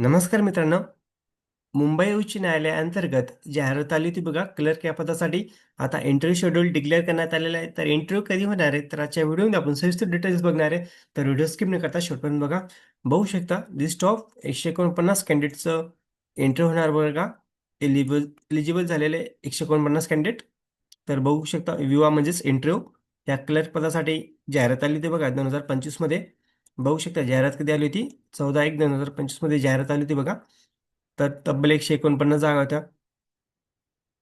नमस्कार मित्रांनो. मुंबई उच्च न्यायालयाअंतर्गत जाहिरात आली होती बघा क्लर्क या पदासाठी. आता इंटरव्ह्यू शेड्यूल डिक्लेअर करण्यात आलेला आहे. तर इंटरव्ह्यू कधी होणार आहे? तर आजच्या व्हिडिओमध्ये आपण सविस्तर डिटेल्स बघणार आहे. तर व्हिडिओ स्किप न करता शेवटपर्यंत बघा. बघू शकता लिस्ट ऑफ एकशे एकोणपन्नास कॅन्डिडेटचं इंटरव्ह्यू होणार बघा. एलिजिबल एलिजिबल झालेले एकशे एकोणपन्नास कॅन्डिडेट तर बघू शकता विवा म्हणजेच इंटरव्ह्यू हो. या क्लर्क पदासाठी जाहिरात आली होती बघा दोन हजार पंचवीसमध्ये बघू शकता जाहिरात कधी आली होती? चौदा एक दोन हजार पंचवीसमध्ये जाहिरात आली होती बघा. तर तब्बल एकशे एकोणपन्नास जागा होत्या.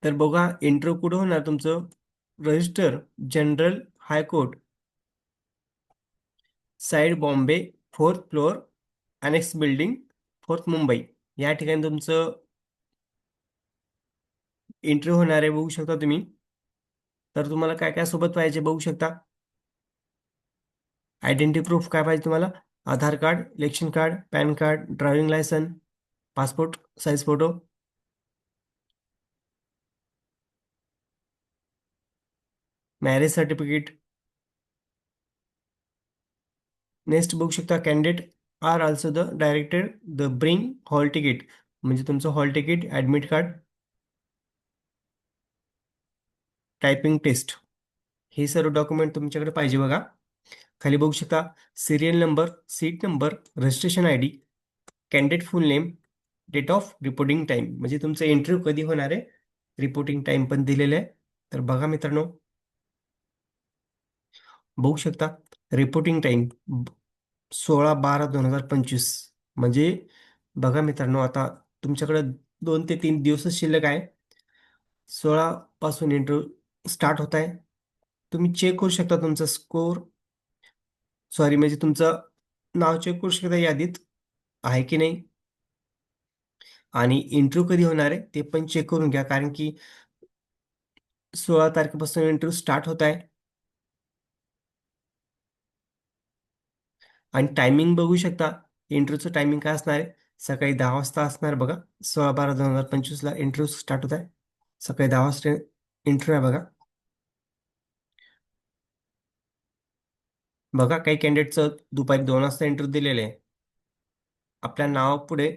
तर बघा इंटरव्ह्यू कुठं होणार तुमचं? Registrar general high court side Bombay fourth floor annex building fourth Mumbai या ठिकाणी तुमचं इंटरव्ह्यू होणार आहे बघू शकता तुम्ही. तर तुम्हाला काय काय सोबत पाहिजे बघू शकता. आयडेंटिटी प्रूफ काय पाहिजे तुम्हाला? Aadhaar card, election card, PAN card, driving licence, passport size photo. Marriage certificate. Next बघू शकता, candidate are also the directed to bring hall ticket म्हणजे तुमचं hall ticket admit card, typing test. हे सर्व document तुमच्याकडे पाहिजे बघा. खाली बघू शकता. Serial number seat number registration I D candidate full name date of reporting time म्हणजे तुमचं इंटरव्ह्यू कधी होणार आहे? रिपोर्टिंग टाईम पण दिलेलं आहे. तर बघा मित्रांनो. बघू शकता. रिपोर्टिंग टाईम सोळा बारा दोन हजार पंचवीस. म्हणजे बघा मित्रांनो आता तुमच्याकडे दोन ते तीन दिवसच शिल्लक आहे. सोळा पासून इंटरव्ह्यू स्टार्ट होत आहे. तुम्ही चेक करू शकता तुमचा स्कोर सॉरी म्हणजे तुमचं नाव चेक करू शकता यादीत? आहे की नाही? आणि इंटरव्ह्यू कधी होणार आहे? ते पण चेक करून घ्या कारण की सोळा तारखेपासून इंटरव्ह्यू स्टार्ट होत आहे. आणि टायमिंग बघू शकता इंटरव्ह्यूचं टायमिंग काय असणार आहे? सकाळी दहा वाजता असणार बघा. सोळा बारा दोन हजार पंचवीसला इंटरव्ह्यू स्टार्ट होत आहे. सकाळी दहा वाजता इंटरव्ह्यू आहे बघा. बघा काही कॅन्डिडेटचं दुपारी दोन वाजता इंटरव्ह्यू दिलेलं आहे. आपल्या नावापुढे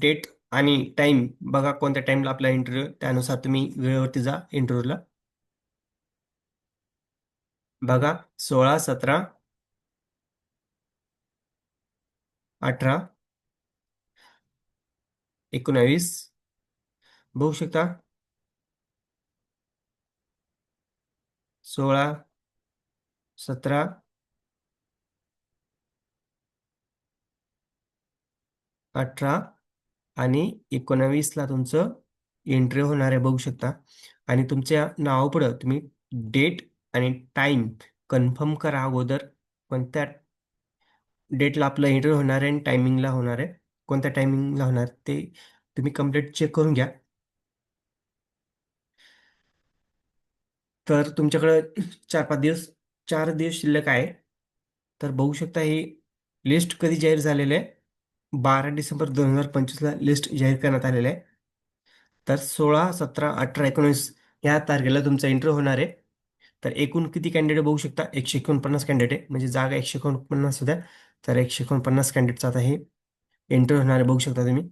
डेट आणि टाईम बघा कोणत्या टाईमला आपला इंटरव्ह्यू त्यानुसार तुम्ही वेळेवरती जा इंटरव्ह्यूला बघा सोळा सतरा अठरा एकोणावीस बघू शकता. सोळा सतरा अठरा आणि एकोणावीसला तुमचं एंट्री होणार आहे बघू शकता. आणि तुमच्या नावापुढं तुम्ही डेट आणि टाईम कन्फर्म करा अगोदर कोणत्या डेटला आपलं एंट्री होणार आहे आणि टायमिंगला होणार आहे. कोणत्या टायमिंगला होणार ते तुम्ही कंप्लीट चेक करून घ्या. तर तुमच्याकडं चार पाच दिवस चार दिवस शिल्लक आहे. तर बघू शकता ही लिस्ट कधी जाहीर झालेलं आहे. बारा डिसेंबर दोन हजार पंचवीसला लिस्ट जाहीर करण्यात आलेलं आहे. तर सोळा सतरा अठरा एकोणीस या तारखेला तुमचा इंटरव्ह्यू होणार आहे. तर एकूण किती कॅन्डिडेट बघू शकता? एकशे एकोणपन्नास कॅन्डिडेट आहे. म्हणजे जागा एकशे एकोणपन्नास होत्या. तर एकशे एकोणपन्नास कॅन्डिडेटचा आता हे इंटरव्ह्यू होणार आहे. बघू शकता तुम्ही.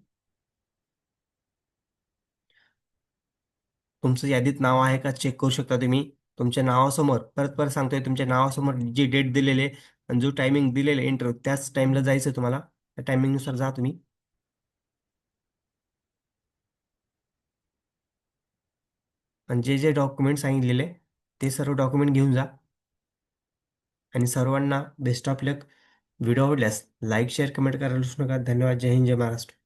तुमचं यादीत नाव आहे का? चेक करू शकता तुम्ही. तुमच्या नावासमोर परत परत सांगतोय तुमच्या नावासमोर जी डेट दिलेली आहे आणि जो टायमिंग दिलेला आहे इंटरव्ह्यू त्याच टाईमला जायचं तुम्हाला. त्या टायमिंगनुसार जा तुम्ही. आणि जे जे डॉक्युमेंट सांगितलेले ते सर्व डॉक्युमेंट घेऊन जा. आणि सर्वांना बेस्ट ऑफ लक व्हिडिओ आवडल्यास लाईक शेअर कमेंट करायला विसरू नका. धन्यवाद. जय हिंद जय महाराष्ट्र.